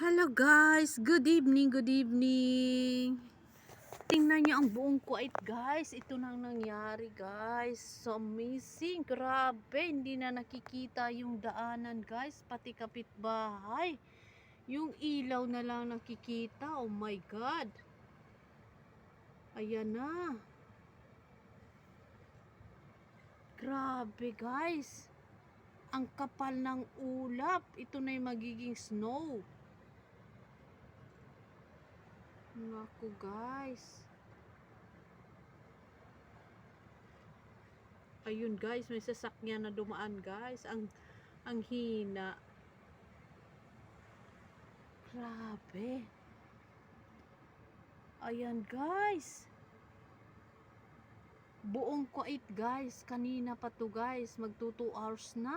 Hello guys, good evening, good evening. Tingnan niyo ang buong Kuwait guys. Ito nang nangyari guys. So amazing, grabe. Hindi na nakikita yung daanan guys, pati kapitbahay. Yung ilaw na lang nakikita. Oh my God. Ayan na. Grabe guys. Ang kapal ng ulap. Ito na yung magiging snow. Naku guys. Ayun guys, may sasakyan na dumaan guys. Ang ang hina. Grabe. Ayan guys. Buong Kuwait guys. Kanina pa to guys. Magto 2 hours na.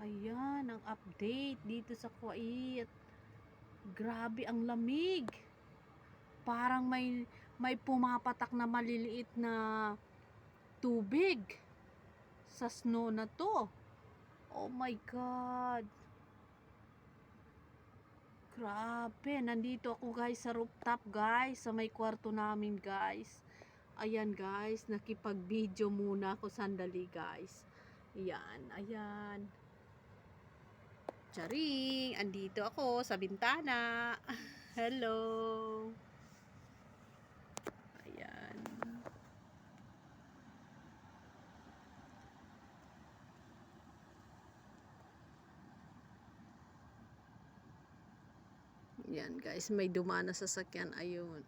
Ayan, ang update dito sa Kuwait. Grabe ang lamig. Parang may may pumapatak na maliliit na tubig sa snow na to. Oh my God. Grabe, nandito ako guys sa rooftop guys, sa may kwarto namin guys. Ayan guys, nakipag-video muna ako sandali guys. Ayan, ayan. Charing! Andito ako sa bintana. Hello! Ayan. Yan guys, may dumana sa sakyan. Ayun.